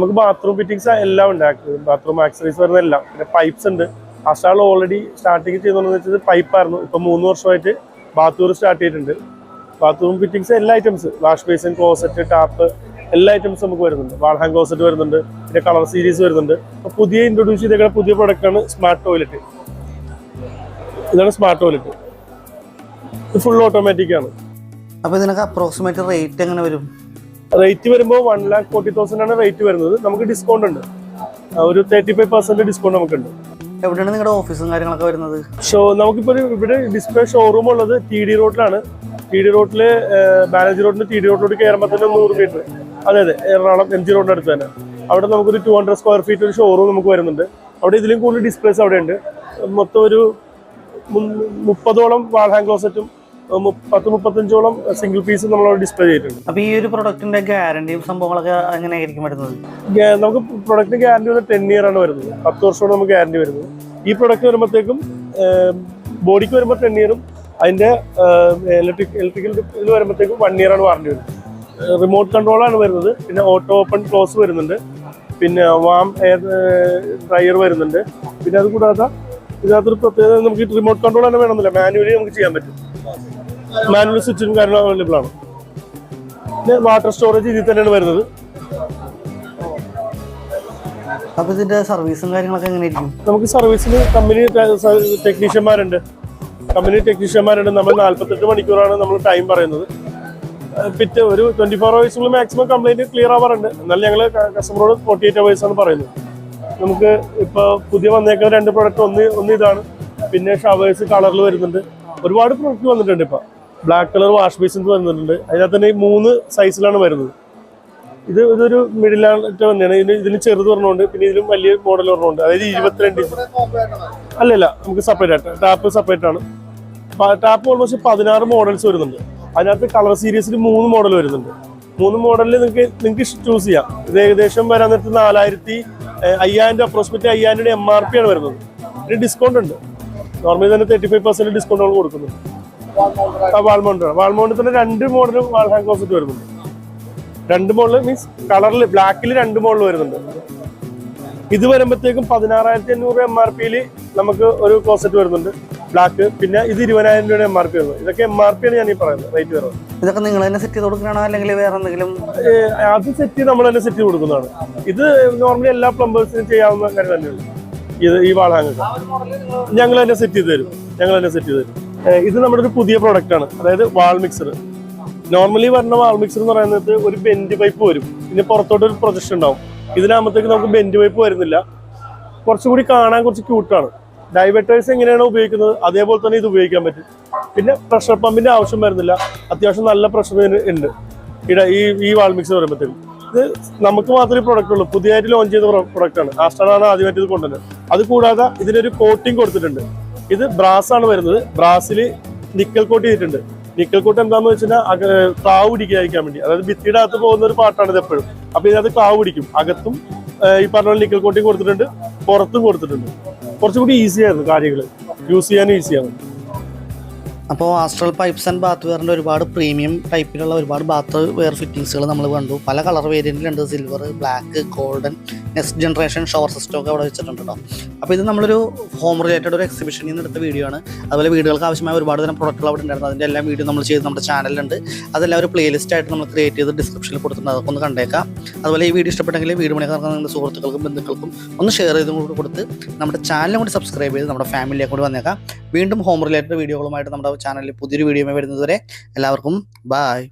നമുക്ക് bathroom fittings എല്ലാം ഉണ്ട് ബാത്റൂം ആക്സറീസ് വരുന്ന എല്ലാം. പിന്നെ പൈപ്സ് ഉണ്ട്. അസ്റ്റാൾ ഓൾറെഡി സ്റ്റാർട്ടിങ് ചെയ്തോന്ന് വെച്ചത് പൈപ്പായിരുന്നു ഇപ്പൊ മൂന്ന് വർഷമായിട്ട് ബാത്റൂം സ്റ്റാർട്ട് ചെയ്തിട്ടുണ്ട്. ബാത്റൂം ഫിറ്റിങ്സ് എല്ലാ items wash basin closet tap എല്ലാ ഐറ്റംസും നമുക്ക് വരുന്നുണ്ട്. വാൾഹാങ് ക്ലോസറ്റ് വരുന്നുണ്ട്. പിന്നെ കളർ സീരീസ് വരുന്നുണ്ട്. അപ്പൊ പുതിയ ഇൻട്രൊഡ്യൂസ് ചെയ്തേക്കുന്ന പുതിയ പ്രൊഡക്റ്റാണ് സ്മാർട്ട് ടോയ്ലറ്റ് ഇതാണ് സ്മാർട്ട് ടോയ്ലറ്റ് ഇത് ഫുൾ ഓട്ടോമാറ്റിക് ആണ്. അപ്പോൾ ഇതിനൊക്കെ അപ്രോക്സിമേറ്റ് റേറ്റ് എങ്ങനെ വരും? റേറ്റ് വരുമ്പോൾ വൺ ലാക്ക് ഫോർട്ടി തൗസൻഡ് ആണ് റേറ്റ് വരുന്നത്. നമുക്ക് ഡിസ്കൗണ്ട് ഉണ്ട്. ഒരു തേർട്ടി ഫൈവ് പെർസെന്റ് ഡിസ്കൗണ്ട് നമുക്കുണ്ട്. എവിടെയാണ് നിങ്ങളുടെ ഓഫീസും കാര്യങ്ങളൊക്കെ വരുന്നത്? ഷോ നമുക്കിപ്പോൾ ഒരു ഇവിടെ ഡിസ്പ്ലേ ഷോറൂം ഉള്ളത് ടി ഡി റോഡിലാണ് ടി ഡി റോഡിൽ ബാലജ് റോഡിന് ടി ഡി റോഡിലോട്ട് കയറുമ്പോൾ തന്നെ നൂറ് മീറ്റർ അതെ അതെ എറണാകുളം എം ജി റോഡിന്റെ അടുത്ത് തന്നെ. അവിടെ നമുക്കൊരു ടു ഹൺഡ്രഡ് സ്ക്വയർ ഫീറ്റ് ഒരു ഷോറൂം നമുക്ക് വരുന്നുണ്ട്. അവിടെ ഇതിലും കൂടുതൽ ഡിസ്പ്ലേസ് അവിടെ ഉണ്ട് മൊത്തം ഒരു മുപ്പതോളം വാൾ ഹാങ് ക്ലോസറ്റും പത്ത് മുപ്പത്തഞ്ചോളം സിംഗിൾ പീസ് നമ്മൾ ഡിസ്പ്ലേ ചെയ്തിട്ടുണ്ട്. അപ്പോൾ ഈ ഒരു പ്രൊഡക്റ്റിന്റെ ഗ്യാരണ്ടിയും സംഭവങ്ങളൊക്കെ എങ്ങനെയായിരിക്കും വരുന്നത്? നമുക്ക് പ്രൊഡക്റ്റിന് ഗ്യാരണ്ടി വന്ന് ടെൻ ഇയർ ആണ് വരുന്നത്. പത്ത് വർഷമാണ് നമുക്ക് ഗ്യാരണ്ടി വരുന്നത്. ഈ പ്രൊഡക്റ്റ് വരുമ്പോഴത്തേക്കും ബോഡിക്ക് വരുമ്പോൾ ടെൻ ഇയറും അതിന്റെ ഇലക്ട്രിക് ഇലക്ട്രിക്കൽ ഇത് വരുമ്പോഴത്തേക്കും വൺ ഇയർ ആണ് വാറണ്ടി വരുന്നത്. റിമോട്ട് കൺട്രോൾ ആണ് വരുന്നത്. പിന്നെ ഓട്ടോ ഓപ്പൺ ക്ലോസ് വരുന്നുണ്ട്. പിന്നെ വാം എയർ ഡ്രയർ വരുന്നുണ്ട്. പിന്നെ അത് കൂടാതെ ഇതിനകത്തൊരു പ്രത്യേകത നമുക്ക് റിമോട്ട് കൺട്രോൾ തന്നെ വേണമെന്നില്ല. മാനുവലി നമുക്ക് ചെയ്യാൻ പറ്റും. മാനുവൽ സ്വിച്ചും കാര്യങ്ങളും അവൈലബിൾ ആണ്. പിന്നെ വാട്ടർ സ്റ്റോറേജ് ഇതിൽ തന്നെയാണ് വരുന്നത്. അപ്പൊ ഇതിന്റെ സർവീസും കാര്യങ്ങളൊക്കെ എങ്ങനെയായിരിക്കും? നമുക്ക് സർവീസിന് കമ്പനി ടെക്നീഷ്യന്മാരുണ്ട് കമ്പനി ടെക്നീഷ്യന്മാരുണ്ട് നമ്മൾ നാല്പത്തെട്ട് മണിക്കൂറാണ് നമ്മൾ ടൈം പറയുന്നത്. പിറ്റേ ഒരു ട്വന്റി ഫോർ അവേഴ്സിനുള്ളിൽ മാക്സിമം കംപ്ലൈന്റ് ക്ലിയർ ആവാറുണ്ട്. എന്നാലും ഞങ്ങൾ കസ്റ്റമറോട് ഫോർട്ടി എയ്റ്റ് അവേഴ്സ് ആണ് പറയുന്നത്. നമുക്ക് ഇപ്പോൾ പുതിയ വന്നേക്കുന്ന രണ്ട് പ്രൊഡക്റ്റ് ഒന്ന് ഒന്ന് ഇതാണ്. പിന്നെ ഷവേഴ്സ് കളറിൽ വരുന്നുണ്ട്. ഒരുപാട് പ്രൊഡക്റ്റ് വന്നിട്ടുണ്ട് ഇപ്പം. ബ്ലാക്ക് കളർ വാഷ് ബേസിൻസ് വരുന്നുണ്ട് അതിനകത്ത് തന്നെ മൂന്ന് സൈസിലാണ് വരുന്നത്. ഇത് ഇതൊരു മിഡിൽ ആയിട്ട് തന്നെയാണ് ഇതിന് ഇതിന് ചെറുത് പറഞ്ഞുകൊണ്ട് പിന്നെ ഇതിലും വലിയ മോഡൽ പറഞ്ഞുകൊണ്ട് അതായത് ഇരുപത്തിരണ്ട് ഇഞ്ച്. അല്ലല്ല നമുക്ക് സെപ്പറേറ്റ് ആയിട്ട്. ടാപ്പ് സെപ്പറേറ്റ് ആണ്. ടാപ്പ് ഓൾമോസ്റ്റ് പതിനാറ് മോഡൽസ് വരുന്നുണ്ട്. അതിനകത്ത് കളർ സീരീസിൽ മൂന്ന് മോഡൽ വരുന്നുണ്ട്. മൂന്ന് മോഡലിൽ നിങ്ങൾക്ക് നിങ്ങൾക്ക് ചൂസ് ചെയ്യാം. ഇത് ഏകദേശം വരാൻ നേരത്ത് നാലായിരത്തി അയ്യായിരം രൂപ അപ്രോക്സിമേറ്റ് അയ്യായിരം രൂപ എം ആർ പി ആണ് വരുന്നത്. ഇതിന് ഡിസ്കൗണ്ട് ഉണ്ട്. നോർമലി തന്നെ തേർട്ടി ഫൈവ് പെർസെന്റ് ഡിസ്കൗണ്ട് നമ്മൾ വാൾമൗണ്ടറിന്റെ തന്നെ രണ്ട് മോഡലും വാൾ ഹാങ് ക്ലോസറ്റ് വരുന്നുണ്ട്. രണ്ട് മോഡൽ മീൻസ് കളറിൽ ബ്ലാക്കിൽ രണ്ട് മോഡൽ വരുന്നുണ്ട്. ഇത് വരുമ്പോഴത്തേക്കും പതിനാറായിരത്തി അഞ്ഞൂറ് എം ആർ പിയിൽ നമുക്ക് ഒരു ക്ലോസറ്റ് വരുന്നുണ്ട്. ബ്ലാക്ക് പിന്നെ ഇത് ഇരുപതിനായിരം രൂപയുടെ എം ആർ പി വരുന്നത് ഇതൊക്കെ എം ആർ പി ആണ് ഞാൻ ഈ പറയുന്നത്. റേറ്റ് വരുന്നത്. ഇതൊക്കെ നിങ്ങൾ തന്നെ സെറ്റ് ചെയ്ത് കൊടുക്കണോ അല്ലെങ്കിൽ വേറെ എന്തെങ്കിലും അത് സെറ്റ് നമ്മൾ തന്നെ സെറ്റ് ചെയ്ത് കൊടുക്കുന്നതാണ്. ഇത് നോർമലി എല്ലാ പ്ലംബേഴ്സിനും ചെയ്യാവുന്ന കാര്യം തന്നെയാണ്. ഇത് ഈ വാളാങ്ങൊക്കെ ഞങ്ങൾ തന്നെ സെറ്റ് ചെയ്ത് തരും. ഞങ്ങൾ തന്നെ സെറ്റ് ചെയ്ത് തരും. ഇത് നമ്മുടെ ഒരു പുതിയ പ്രോഡക്റ്റ് ആണ്. അതായത് വാൾ മിക്സർ നോർമലി വരുന്ന വാൾ മിക്സർ എന്ന് പറയുന്നത് ഒരു ബെൻഡ് പൈപ്പ് വരും. പിന്നെ പുറത്തോട്ട് ഒരു പ്രൊജക്ഷൻ ഉണ്ടാവും. ഇതിനാകുമ്പോഴത്തേക്ക് നമുക്ക് ബെൻഡ് പൈപ്പ് വരുന്നില്ല. കുറച്ചുകൂടി കാണാൻ കുറച്ച് ക്യൂട്ടാണ് ഡൈവേർട്ടേഴ്സ് എങ്ങനെയാണ് ഉപയോഗിക്കുന്നത്? അതേപോലെ തന്നെ ഇത് ഉപയോഗിക്കാൻ പറ്റും. പിന്നെ പ്രഷർ പമ്പിന്റെ ആവശ്യം വരുന്നില്ല. അത്യാവശ്യം നല്ല പ്രഷർ ഉണ്ട്. ഇട ഈ ഈ വാൾ മിക്സർ വരുമ്പോഴത്തേക്കും ഇത് നമുക്ക് മാത്രമേ പ്രൊഡക്റ്റ് ഉള്ളൂ. പുതിയതായിട്ട് ലോഞ്ച് ചെയ്ത പ്രൊഡക്റ്റ് ആണ്. ആസ്റ്റാണ് ആദ്യമായിട്ട് ഇത് കൊണ്ടുവന്നത്. അത് കൂടാതെ ഇതിനൊരു കോട്ടിംഗ് കൊടുത്തിട്ടുണ്ട്. ഇത് ബ്രാസ് ആണ് വരുന്നത്. ബ്രാസിൽ നിക്കൽ കോട്ട് ചെയ്തിട്ടുണ്ട്. നിക്കൽ കോട്ട് എന്താന്ന് വെച്ചാൽ ക്ലാവ് പിടിക്കാതിരിക്കാൻ വേണ്ടി. അതായത് ഭിത്തിയുടെ അകത്ത് പോകുന്ന ഒരു പാട്ടാണ് ഇത് എപ്പോഴും. അപ്പൊ ഇതിനകത്ത് ക്ലാവ് പിടിക്കും അകത്തും ഈ പറഞ്ഞ പോലെ നിക്കൽ കോട്ടിങ് കൊടുത്തിട്ടുണ്ട്. പുറത്തും കൊടുത്തിട്ടുണ്ട്. കുറച്ചുകൂടി ഈസി ആയിരുന്നു കാര്യങ്ങൾ യൂസ് ചെയ്യാനും ഈസിയാണ് അപ്പോൾ ആസ്ട്രൽ പൈപ്സ് ആൻഡ് ബാത്ത് വെയറിന്റെ ഒരുപാട് പ്രീമിയം ടൈപ്പിലുള്ള ഒരുപാട് ബാത്ത് വെയർ ഫിറ്റിങ്സുകൾ നമ്മൾ കണ്ടു. പല colour വേരിയന്റിലുണ്ട് silver black golden next generation shower system ഒക്കെ അവിടെ വെച്ചിട്ടുണ്ട് കേട്ടോ അപ്പോൾ ഇത് നമ്മളൊരു ഹോം റിലേറ്റഡ് ഒരു എക്സിബിഷനിൽ നിന്ന് എടുത്ത വീഡിയോ ആണ്. അതുപോലെ വീടുകൾക്ക് ആവശ്യമായ ഒരുപാട് തരം പ്രൊഡക്റ്റുകൾ അവിടെ ഉണ്ടായിരുന്നു. അതിന്റെ എല്ലാം വീഡിയോ നമ്മൾ ചെയ്ത് നമ്മുടെ ചാനലിലുണ്ട് അതെല്ലാം ഒരു പ്ലേലിസ്റ്റ് ആയിട്ട് നമ്മൾ ക്രിയേറ്റ് ചെയ്ത് ഡിസ്ക്രിപ്ഷനിൽ കൊടുത്തിട്ടുണ്ട്. അതൊക്കെ ഒന്ന് കണ്ടേക്കാം. അതുപോലെ ഈ വീഡിയോ ഇഷ്ടപ്പെട്ടെങ്കിൽ വീഡിയോ മണിക്കാർക്ക് നിങ്ങളുടെ സുഹൃത്തുക്കൾക്കും ബന്ധുക്കൾക്കും ഒന്ന് ഷെയർ ചെയ്തും കൂടി കൊടുത്ത് നമ്മുടെ ചാനലും കൂടി സബ്സ്ക്രൈബ് ചെയ്ത് നമ്മുടെ ഫാമിലിയെ കൂടി വന്നേക്കാം. വീണ്ടും ഹോം റിലേറ്റഡ് വീഡിയോകളുമായിട്ട് നമ്മുടെ ചാനലിൽ പുതിയൊരു വീഡിയോ വരുന്നതുവരെ എല്ലാവർക്കും ബായ്